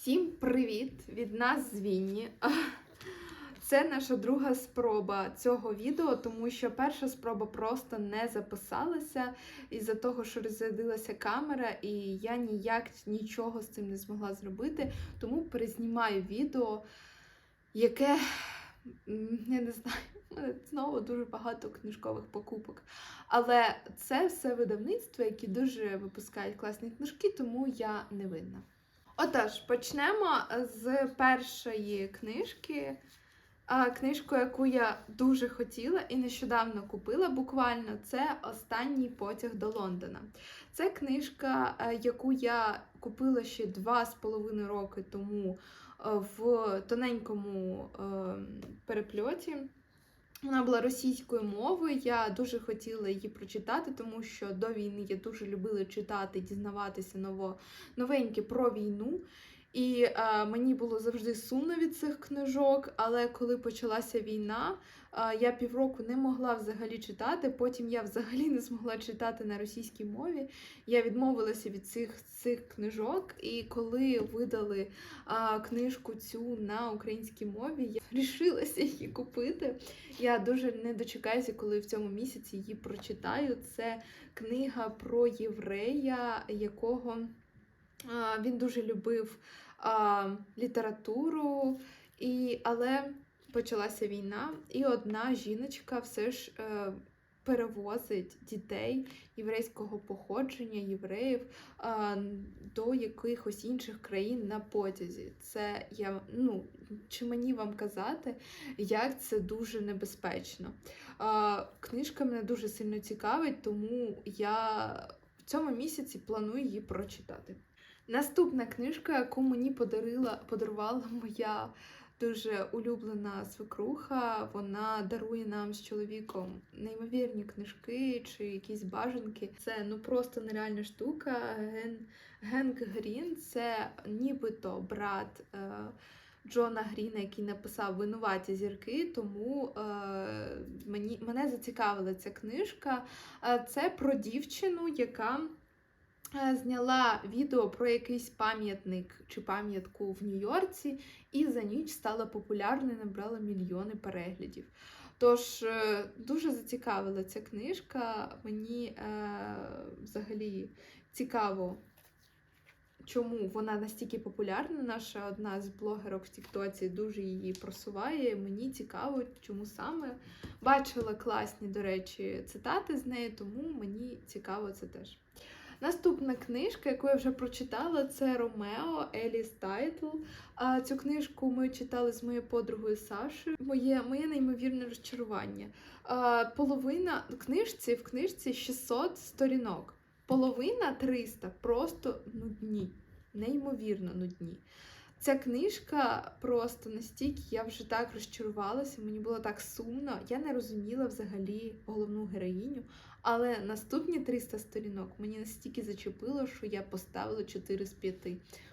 Всім привіт від нас з Вінні. Це наша друга спроба цього відео, тому що перша спроба просто не записалася із-за того, що розрядилася камера, і я ніяк нічого з цим не змогла зробити. Тому перезнімаю відео, яке я не знаю. Мене знову дуже багато книжкових покупок. Але це все видавництво, які дуже випускають класні книжки, тому я не винна. Отож, почнемо з першої книжки. Книжку, яку я дуже хотіла і нещодавно купила, буквально це Останній потяг до Лондона. Це книжка, е, яку я купила ще два з половиною роки тому е, в тоненькому е, перепльоті. Вона була російською мовою. Я дуже хотіла її прочитати, тому що до війни я дуже любила читати, дізнаватися ново, новеньке про війну. І е, мені було завжди сумно від цих книжок. Але коли почалася війна, е, я півроку не могла взагалі читати. Потім я взагалі не змогла читати на російській мові. Я відмовилася від цих цих книжок. І коли видали е, книжку цю на українській мові, я рішилася її купити. Я дуже не дочекаюся, коли в цьому місяці її прочитаю. Це книга про єврея, якого він дуже любив літературу, і, але почалася війна, і одна жіночка все ж е, перевозить дітей єврейського походження, євреїв до якихось інших країн на потязі. Це я ну чи мені вам казати, як це дуже небезпечно. Книжка мене дуже сильно цікавить, тому я в цьому місяці планую її прочитати. Наступна книжка, яку мені подарила, подарувала моя дуже улюблена свекруха, вона дарує нам з чоловіком неймовірні книжки чи якісь бажанки. Це ну просто нереальна штука. Ген, Генк Грін це нібито брат. Е, Джона Гріна, який написав Винуваті зірки, тому е, мені, мене зацікавила ця книжка. Е, це про дівчину, яка зняла відео про якийсь пам'ятник чи пам'ятку в Нью-Йорці, і за ніч стала популярною, набрала мільйони переглядів. Тож е, дуже зацікавила ця книжка. Мені е, взагалі цікаво чому вона настільки популярна. Наша одна з блогерок в Тіктоці дуже її просуває. Мені цікаво, чому саме. Бачила класні, до речі, цитати з неї, тому мені цікаво це теж. Наступна книжка, яку я вже прочитала, це Ромео Еліс Тайтл. Цю книжку ми читали з моєю подругою Сашою. Моє моє неймовірне розчарування. Половина книжці в книжці 600 сторінок. Половина 300 просто нудні, неймовірно нудні. Ця книжка просто настільки я вже так розчарувалася, мені було так сумно. Я не розуміла взагалі головну героїню. Але наступні 300 сторінок мені настільки зачепило, що я поставила 4 з 5.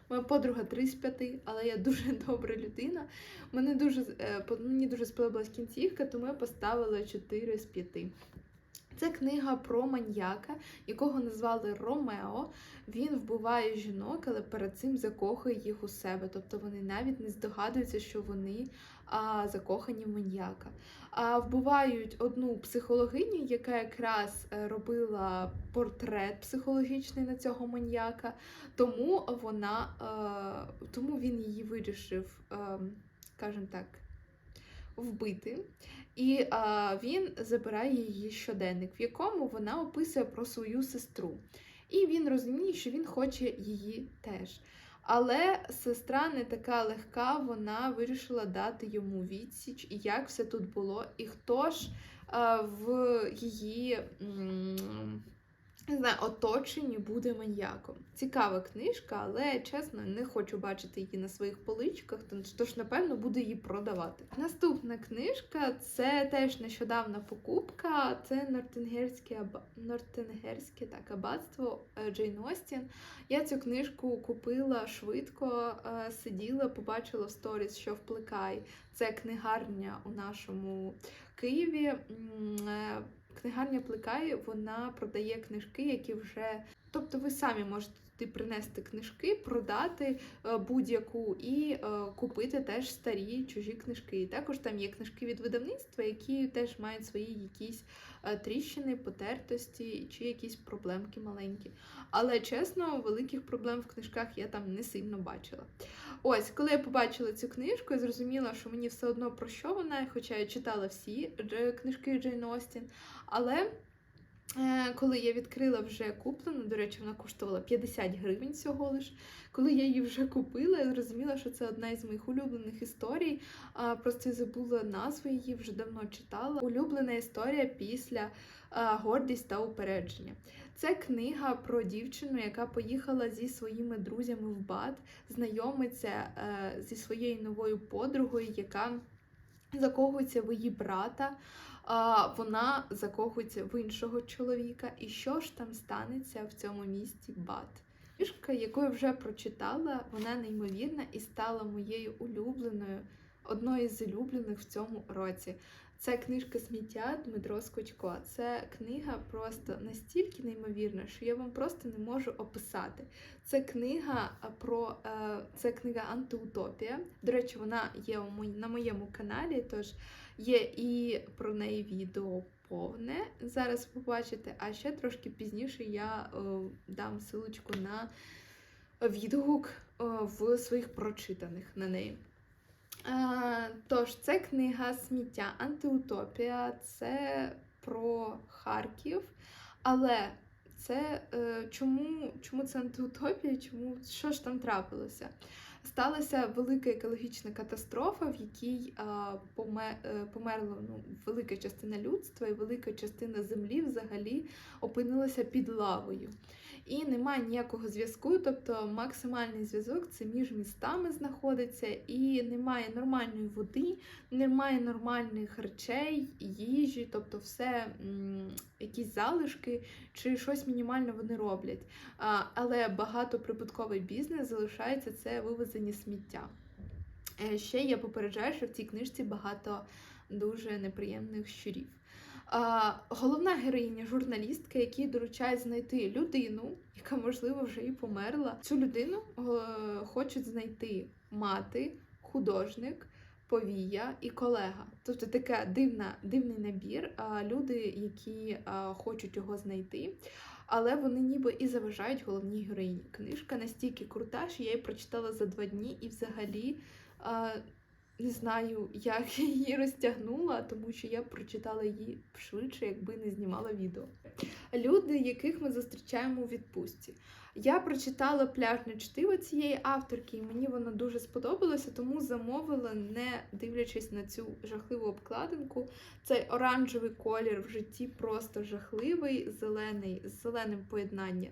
Моя подруга 3 з 5, але я дуже добра людина. Мені дуже, е, мені дуже сподобалась кінцівка, тому я поставила 4 з 5. Це книга про маньяка, якого назвали Ромео. Він вбиває жінок, але перед цим закохує їх у себе. Тобто вони навіть не здогадуються, що вони а, закохані в маньяка. А вбивають одну психологиню, яка якраз е, робила портрет психологічний на цього маньяка. Тому вона, а, тому він її вирішив, а, скажімо так, вбити. І а, він забирає її щоденник, в якому вона описує про свою сестру. І він розуміє, що він хоче її теж. Але сестра не така легка, вона вирішила дати йому відсіч, і як все тут було, і хто ж в її. Не знаю, оточенні буде маньяком. Цікава книжка, але чесно, не хочу бачити її на своїх поличках, тож, напевно, буду її продавати. Наступна книжка це теж нещодавна покупка. Це Нортенгерське аба... Нортенгерське так, аббатство е, Джейн Остін. Я цю книжку купила швидко, е, сиділа, побачила в сторіс, що вплекай. Це книгарня у нашому Києві. Книгарня Плекає вона продає книжки, які вже. Тобто ви самі можете туди принести книжки, продати е, будь-яку і е, купити теж старі чужі книжки. І також там є книжки від видавництва, які теж мають свої якісь е, тріщини, потертості чи якісь проблемки маленькі. Але чесно, великих проблем в книжках я там не сильно бачила. Ось, коли я побачила цю книжку, я зрозуміла, що мені все одно про що вона, хоча я читала всі книжки Джейн Остін. Але коли я відкрила вже куплену, до речі, вона коштувала 50 гривень всього лиш. Коли я її вже купила, я зрозуміла, що це одна із моїх улюблених історій. Просто забула назву її, вже давно читала. Улюблена історія після гордість та упередження. Це книга про дівчину, яка поїхала зі своїми друзями в БАД, знайомиться е, зі своєю новою подругою, яка закохується в її брата. А вона закохується в іншого чоловіка. І що ж там станеться в цьому місті Бат? Книжка, яку я вже прочитала, вона неймовірна і стала моєю улюбленою, одною з улюблених в цьому році. Це книжка сміття Дмитро Скочко. Це книга просто настільки неймовірна, що я вам просто не можу описати. Це книга про е, це книга антиутопія. До речі, вона є на моєму каналі, тож є і про неї відео повне. Зараз побачите, а ще трошки пізніше я е, дам силочку на відгук е, в своїх прочитаних на неї. Е, Тож, це книга Сміття Антиутопія, це про Харків. Але це е, чому, чому це антиутопія? Чому що ж там трапилося? Сталася велика екологічна катастрофа, в якій е, померла ну, велика частина людства і велика частина землі взагалі опинилася під лавою. І немає ніякого зв'язку, тобто максимальний зв'язок це між містами знаходиться, і немає нормальної води, немає нормальних речей, їжі, тобто все якісь залишки чи щось мінімально вони роблять. А, але багатоприбутковий бізнес залишається це вивезення сміття. Е, Ще я попереджаю, що в цій книжці багато дуже неприємних щурів. Головна героїня журналістка, якій доручають знайти людину, яка можливо вже і померла. Цю людину е, хочуть знайти мати, художник, повія і колега. Тобто така дивна, дивний набір. А, люди, які а, хочуть його знайти. Але вони ніби і заважають головній героїні. Книжка настільки крута, що я її прочитала за два дні і взагалі а, не знаю, як я її розтягнула, тому що я прочитала її швидше, якби не знімала відео. Люди, яких ми зустрічаємо у відпустці. Я прочитала пляжне чтиво цієї авторки, і мені воно дуже сподобалося, тому замовила, не дивлячись на цю жахливу обкладинку. Цей оранжевий колір в житті просто жахливий, зелений, з зеленим поєднанням.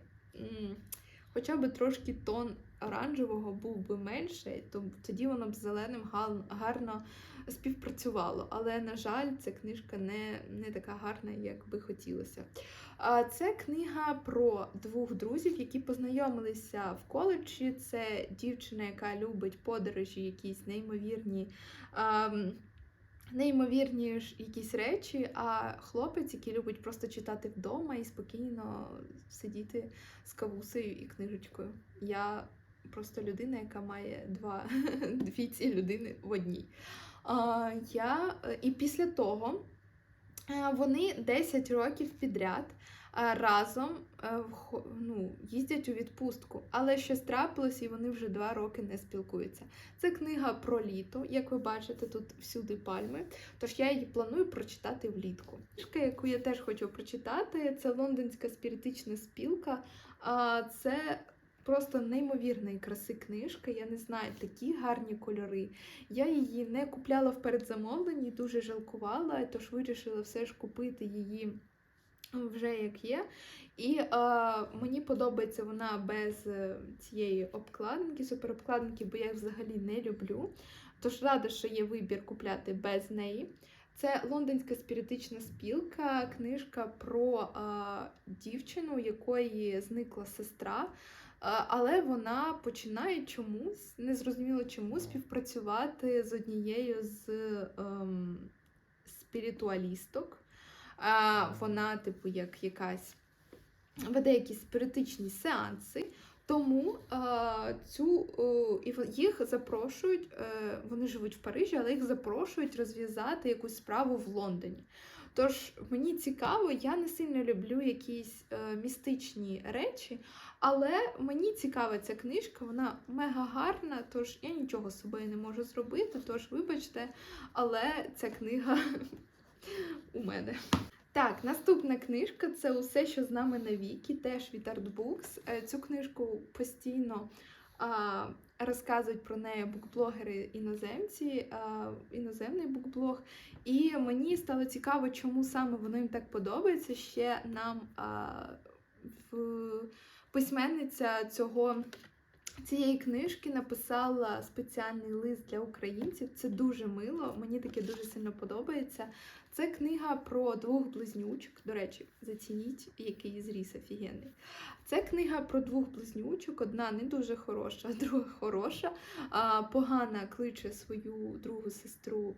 Хоча б трошки тон оранжевого був би менше, то тоді воно б з зеленим гарно співпрацювало. Але, на жаль, ця книжка не, не така гарна, як би хотілося. Це книга про двох друзів, які познайомилися в коледжі. Це дівчина, яка любить подорожі, якісь неймовірні. ам, Неймовірні ж якісь речі, а хлопець, який любить просто читати вдома і спокійно сидіти з кавусею і книжечкою. Я просто людина, яка має два, дві ці людини в одній. А, я, і після того е, вони 10 років підряд е, разом е, ну, їздять у відпустку. Але щось трапилось, і вони вже два роки не спілкуються. Це книга про літо. Як ви бачите, тут всюди пальми. Тож я її планую прочитати влітку. Книжка, яку я теж хочу прочитати, це лондонська спіритична спілка. Це просто неймовірної краси книжка. Я не знаю, такі гарні кольори. Я її не купляла в передзамовленні, дуже жалкувала, тож вирішила все ж купити її вже як є. І е, мені подобається вона без е, цієї обкладинки, суперобкладинки, бо я їх взагалі не люблю. Тож рада, що є вибір купляти без неї. Це лондонська спіритична спілка, книжка про е, дівчину, у якої зникла сестра. Але вона починає чомусь, незрозуміло чому, співпрацювати з однією з ем, спіритуалісток. Вона, типу, як якась веде якісь спіритичні сеанси. Тому е, цю е, їх запрошують, е, вони живуть в Парижі, але їх запрошують розв'язати якусь справу в Лондоні. Тож мені цікаво, я не сильно люблю якісь е, містичні речі, але мені цікава ця книжка, вона мега гарна, тож я нічого з собою не можу зробити. Тож, вибачте, але ця книга у мене. Так, наступна книжка це усе, що з нами навіки, теж від Artbooks. Е, Цю книжку постійно а, розказують про неї букблогери іноземці, іноземний букблог. І мені стало цікаво, чому саме воно їм так подобається. Ще нам а, в письменниця цього. Цієї книжки написала спеціальний лист для українців. Це дуже мило, мені таке дуже сильно подобається. Це книга про двох близнючок. До речі, зацініть, який зріс офігенний. Це книга про двох близнючок. Одна не дуже хороша, друга хороша. Погана кличе свою другу сестру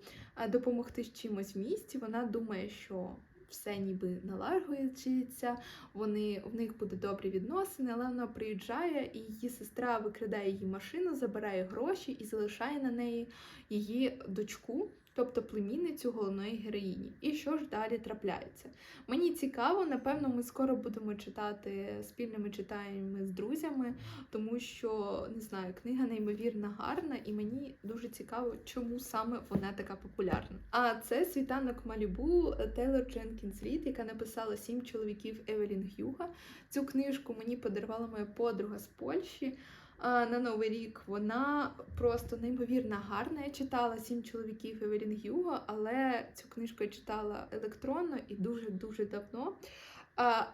допомогти з чимось в місті. Вона думає, що все ніби налагоджується, вони в них буде добрі відносини, але вона приїжджає, і її сестра викрадає її машину, забирає гроші і залишає на неї її дочку, тобто племінницю головної героїні. І що ж далі трапляється? Мені цікаво, напевно, ми скоро будемо читати спільними читаннями з друзями, тому що не знаю, книга неймовірно гарна, і мені дуже цікаво, чому саме вона така популярна. А це світанок Малібу Тейлор Дженкінс Рід, яка написала сім чоловіків Евелін Гюга. Цю книжку мені подарувала моя подруга з Польщі. На Новий рік вона просто неймовірно гарна. Я читала сім чоловіків Евелін Гюго, але цю книжку я читала електронно і дуже дуже давно.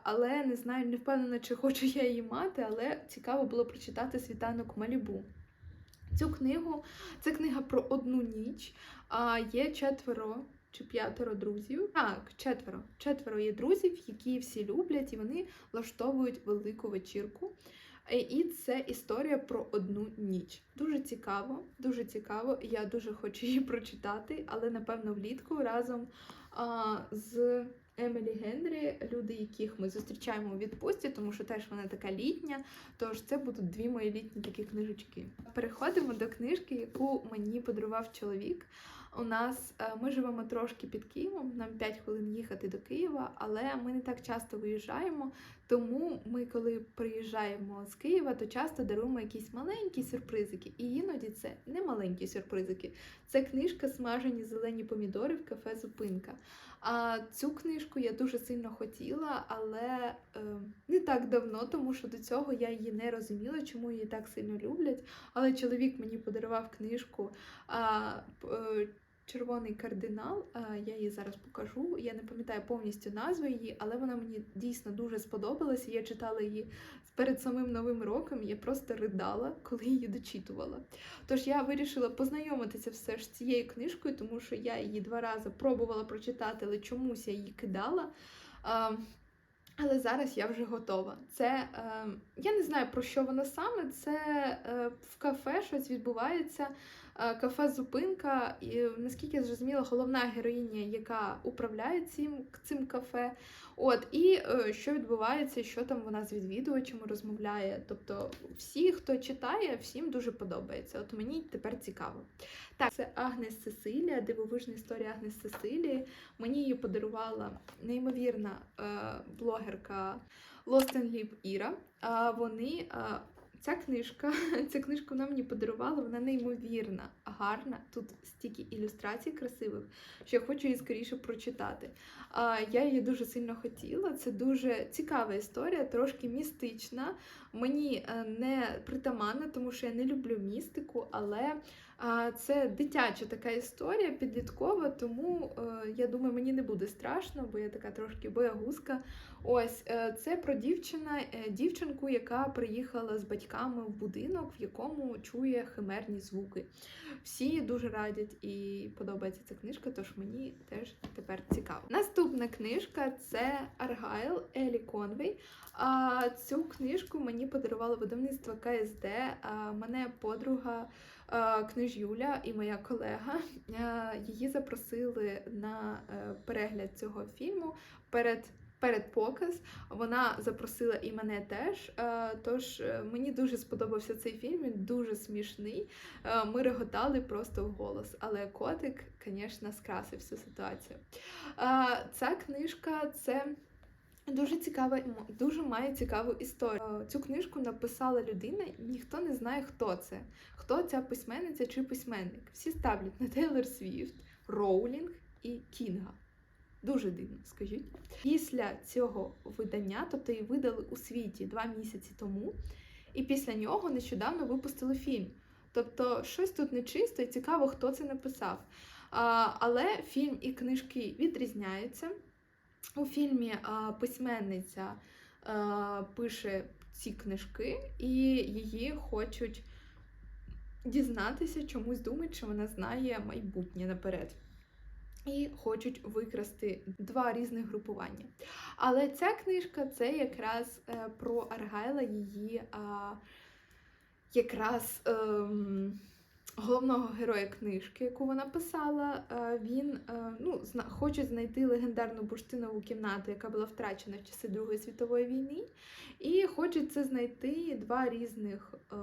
Але не знаю, не впевнена, чи хочу я її мати, але цікаво було прочитати світанок Малібу. Цю книгу це книга про одну ніч. А є четверо чи п'ятеро друзів. Так, четверо. Четверо є друзів, які всі люблять, і вони влаштовують велику вечірку. Е, І це історія про одну ніч. Дуже цікаво, дуже цікаво. Я дуже хочу її прочитати, але напевно влітку разом а, з Емілі Генрі, люди, яких ми зустрічаємо у відпустці, тому що теж вона така літня. Тож це будуть дві мої літні такі книжечки. Переходимо до книжки, яку мені подарував чоловік. У нас е, ми живемо трошки під Києвом, нам 5 хвилин їхати до Києва, але ми не так часто виїжджаємо. Тому ми, коли приїжджаємо з Києва, то часто даруємо якісь маленькі сюрпризики. І іноді це не маленькі сюрпризики. Це книжка Смажені зелені помідори в кафе Зупинка. А цю книжку я дуже сильно хотіла, але е, не так давно, тому що до цього я її не розуміла, чому її так сильно люблять. Але чоловік мені подарував книжку. А, е, Червоний кардинал, я її зараз покажу. Я не пам'ятаю повністю назву її, але вона мені дійсно дуже сподобалася. Я читала її перед самим новим роком. Я просто ридала, коли її дочитувала. Тож я вирішила познайомитися все ж з цією книжкою, тому що я її два рази пробувала прочитати, але чомусь я її кидала. Але зараз я вже готова. Це е, я не знаю про що воно саме. Це е, в кафе щось відбувається. Е, кафе Зупинка, і наскільки я зрозуміла, головна героїня, яка управляє цим, цим кафе. От, і е, що відбувається, що там вона з відвідувачами розмовляє. Тобто, всі, хто читає, всім дуже подобається. От мені тепер цікаво. Так, це Агнес Сесилія, дивовижна історія Агнес Сесилії. Мені її подарувала неймовірна е, блогерка Lost and Live Іра. Вони. Ця книжка, ця книжка вона мені подарувала, вона неймовірна, гарна. Тут стільки ілюстрацій красивих, що я хочу її скоріше прочитати. А, я її дуже сильно хотіла. Це дуже цікава історія, трошки містична. Мені е, не притаманна, тому що я не люблю містику, але це дитяча така історія, підліткова, тому е, я думаю, мені не буде страшно, бо я така трошки боягузка. Ось е, це про дівчина, е, дівчинку, яка приїхала з батьками в будинок, в якому чує химерні звуки. Всі дуже радять і подобається ця книжка, тож мені теж тепер цікаво. Наступна книжка це Аргайл Елі Конвей. Цю книжку мені подарувало видавництво КСД. Мене подруга а, книжюля і моя колега. Її запросили на е, перегляд цього фільму перед передпоказ. Вона запросила і мене теж. Е, Тож е, мені дуже сподобався цей фільм, він дуже смішний. Е, Ми реготали просто в голос. Але котик, звісно, скрасив всю ситуацію. Е, Ця книжка це. Дуже цікава, м- дуже має цікаву історію. Е, Цю книжку написала людина, ніхто не знає, хто це, хто ця письменниця чи письменник. Всі ставлять на Тейлор Свіфт, Роулінг і Кінга. Дуже дивно, скажіть. Після цього видання, тобто її видали у світі два місяці тому, і після нього нещодавно випустили фільм. Тобто, щось тут нечисто і цікаво, хто це написав. А, але фільм і книжки відрізняються. У фільмі а, письменниця а, пише ці книжки, і її хочуть дізнатися, чомусь думають, що вона знає майбутнє наперед. І хочуть викрасти два різних групування. Але ця книжка це якраз е, про Аргайла, її а, якраз ем, головного героя книжки, яку вона писала. Е, він е, ну, хоче знайти легендарну бурштинову кімнату, яка була втрачена в часи Другої світової війни. І хочуть це знайти два різних, е,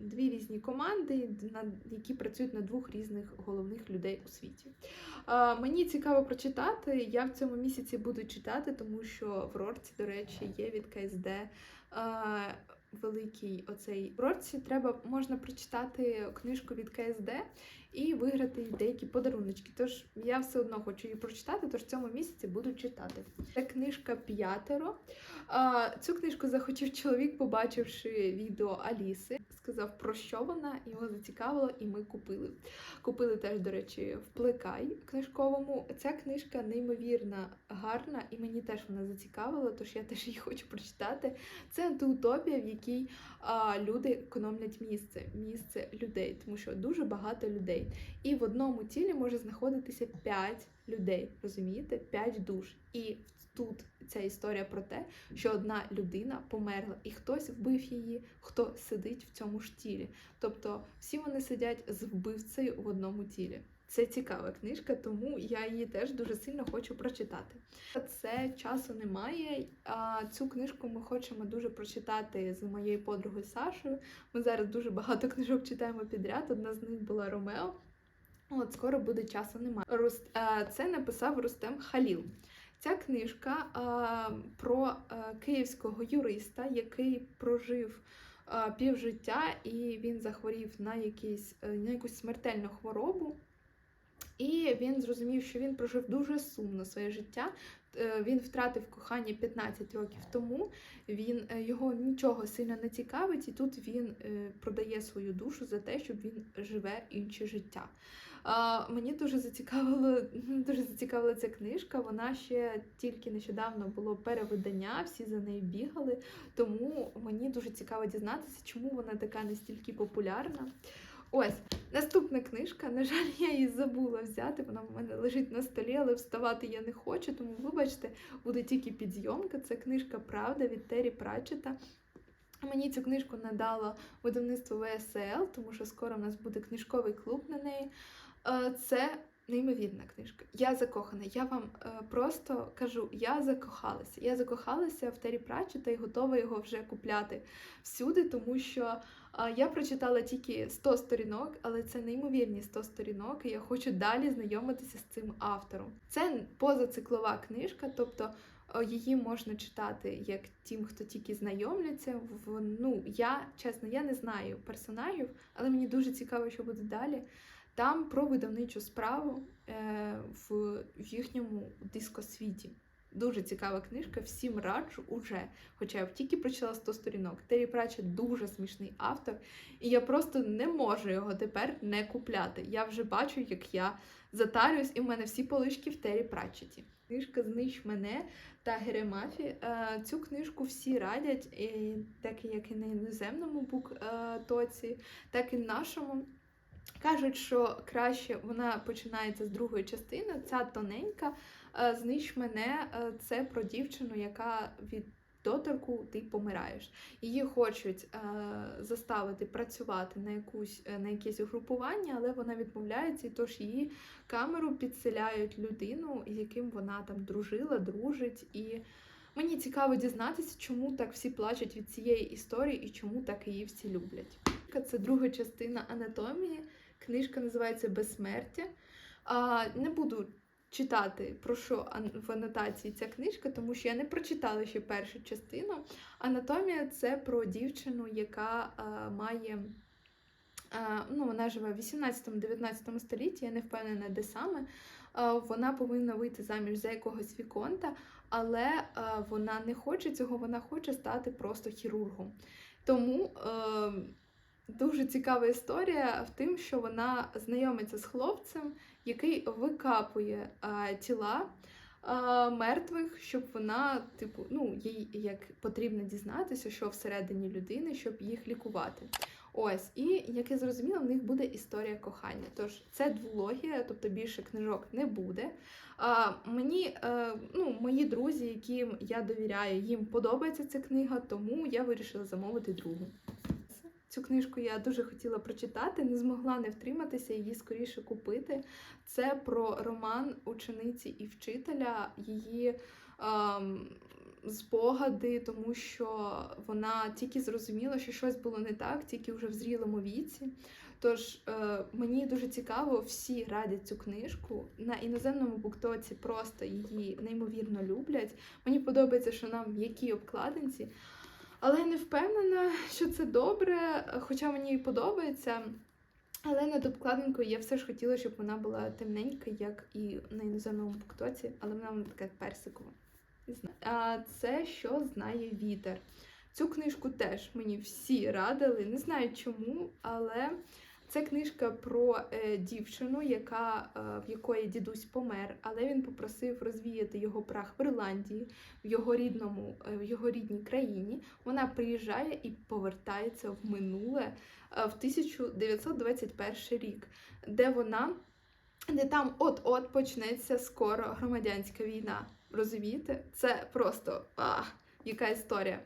дві різні команди, які працюють на двох різних головних людей у світі. Мені цікаво прочитати. Я в цьому місяці буду читати, тому що в Рорці, до речі, є від КСД. Великий оцей в треба можна прочитати книжку від КСД і виграти деякі подаруночки. Тож я все одно хочу її прочитати, тож в цьому місяці буду читати. Це книжка п'ятеро. Цю книжку захотів чоловік, побачивши відео Аліси. Сказав, про що вона, його зацікавило, і ми купили. Купили теж, до речі, в книжковому. Ця книжка неймовірно гарна, і мені теж вона зацікавила, тож я теж її хочу прочитати. Це антиутопія, в якій люди економлять місце, місце людей, тому що дуже багато людей. І в одному тілі може знаходитися 5 людей. Розумієте? 5 душ. І тут ця історія про те, що одна людина померла, і хтось вбив її, хто сидить в цьому ж тілі. Тобто всі вони сидять з вбивцею в одному тілі. Це цікава книжка, тому я її теж дуже сильно хочу прочитати. Це часу немає. А цю книжку ми хочемо дуже прочитати з моєю подругою Сашою. Ми зараз дуже багато книжок читаємо підряд. Одна з них була Ромео. От скоро буде часу немає. Е, Це написав Рустем Халіл. Ця книжка е, про е, київського юриста, який прожив півжиття, і він захворів на, якийсь, е, на якусь смертельну хворобу. І він зрозумів, що він прожив дуже сумно своє життя. Е, Він втратив кохання 15 років тому. Він е, його нічого сильно не цікавить, і тут він е, продає свою душу за те, щоб він живе інше життя. Мені дуже зацікавило, дуже зацікавила ця книжка. Вона ще тільки нещодавно було перевидання, всі за нею бігали. Тому мені дуже цікаво дізнатися, чому вона така настільки популярна. Ось наступна книжка. На жаль, я її забула взяти. Вона в мене лежить на столі, але вставати я не хочу. Тому, вибачте, буде тільки підйомка. Це книжка Правда від Террі Пратчета. Мені цю книжку надало видавництво ВСЛ, тому що скоро в нас буде книжковий клуб на неї. Е, Це неймовірна книжка. Я закохана. Я вам е, просто кажу, я закохалася. Я закохалася в Террі Пратчета і готова його вже купляти всюди, тому що я прочитала тільки 100 сторінок, але це неймовірні 100 сторінок, і я хочу далі знайомитися з цим автором. Це позациклова книжка, тобто. Її можна читати як тим, хто тільки знайомляться. В ну я чесно, я не знаю персонажів, але мені дуже цікаво, що буде далі. Там про видавничу справу е, в їхньому дискосвіті. Дуже цікава книжка, всім раджу уже. Хоча я б тільки прочитала 100 сторінок. Террі Пратчет дуже смішний автор, і я просто не можу його тепер не купляти. Я вже бачу, як я затарююсь, і в мене всі полички в Террі Пратчеті. Книжка Знищ мене та Геремафі. Е, Цю книжку всі радять, так як і на іноземному буктоці, так і нашому. Кажуть, що краще вона починається з другої частини. Ця тоненька. Е, Знищ мене е, це про дівчину, яка від доторку ти помираєш. Її хочуть е, заставити працювати на якусь е, на якесь угрупування, але вона відмовляється, і тож її камеру підселяють людину, з яким вона там дружила, дружить. І мені цікаво дізнатися, чому так всі плачуть від цієї історії і чому так її всі люблять. Це друга частина анатомії. Книжка називається Безсмертя. Не буду читати про що в анотації ця книжка, тому що я не прочитала ще першу частину. Анатомія це про дівчину, яка а, має. а, Ну, вона живе в 18-19 столітті, я не впевнена, де саме. А, Вона повинна вийти заміж за якогось віконта, але вона не хоче цього, вона хоче стати просто хірургом. Тому е, дуже цікава історія в тим, що вона знайомиться з хлопцем, який викапує а, тіла а, мертвих, щоб вона, типу, ну, їй як потрібно дізнатися, що всередині людини, щоб їх лікувати. Ось, і як я зрозуміла, в них буде історія кохання. Тож це двологія, тобто більше книжок не буде. А, мені, е, ну, мої друзі, яким я довіряю, їм подобається ця книга, тому я вирішила замовити другу. Цю книжку я дуже хотіла прочитати, не змогла не втриматися її скоріше купити. Це про роман учениці і вчителя, її ем, спогади, тому що вона тільки зрозуміла, що щось було не так, тільки вже в зрілому віці. Тож е, мені дуже цікаво, всі радять цю книжку. На іноземному буктоці просто її неймовірно люблять. Мені подобається, що нам м'які обкладинці. Але не впевнена, що це добре, хоча мені і подобається. Але над обкладинкою я все ж хотіла, щоб вона була темненька, як і на іноземному буктоці, але вона така персикова. А це що знає вітер. Цю книжку теж мені всі радили, не знаю чому, але це книжка про е, дівчину, яка, е, в якої дідусь помер, але він попросив розвіяти його прах в Ірландії, в його рідному, е, в його рідній країні. Вона приїжджає і повертається в минуле в 1921 рік, де вона, де там от-от почнеться скоро громадянська війна. Розумієте? Це просто а, яка історія.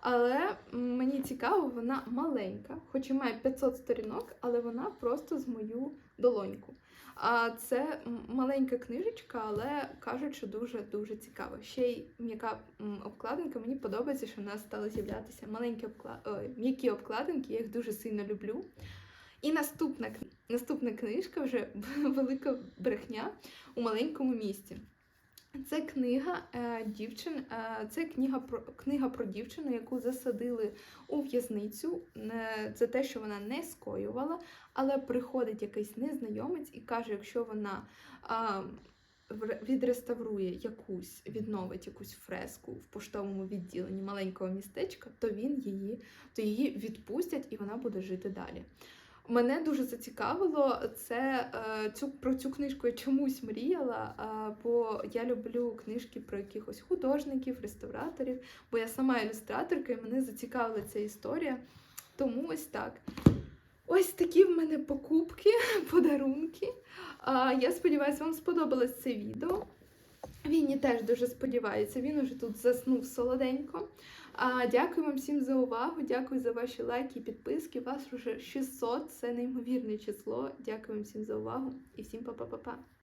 Але мені цікаво, вона маленька, хоч і має 500 сторінок, але вона просто з мою долоньку. А це маленька книжечка, але кажуть, що дуже-дуже цікаво. Ще й м'яка обкладинка. Мені подобається, що в нас стали з'являтися маленькі обкла... м'які обкладинки, я їх дуже сильно люблю. І наступна, наступна книжка вже велика брехня у маленькому місті. Це книга е, дівчин, е, це книга про книга про дівчину, яку засадили у в'язницю е, за те, що вона не скоювала, але приходить якийсь незнайомець і каже, якщо вона відреставрує якусь, відновить якусь фреску в поштовому відділенні маленького містечка, то він її, то її відпустять і вона буде жити далі. Мене дуже зацікавило це е, цю про цю книжку я чомусь мріяла, бо я люблю книжки про якихось художників, реставраторів, бо я сама ілюстраторка, і мене зацікавила ця історія. Тому ось так. Ось такі в мене покупки, подарунки. Я сподіваюся, вам сподобалось це відео. Вінні теж дуже сподівається, він уже тут заснув солоденько. А, дякую вам всім за увагу, дякую за ваші лайки і підписки. Вас уже 600, це неймовірне число. Дякую вам всім за увагу і всім па-па-па-па.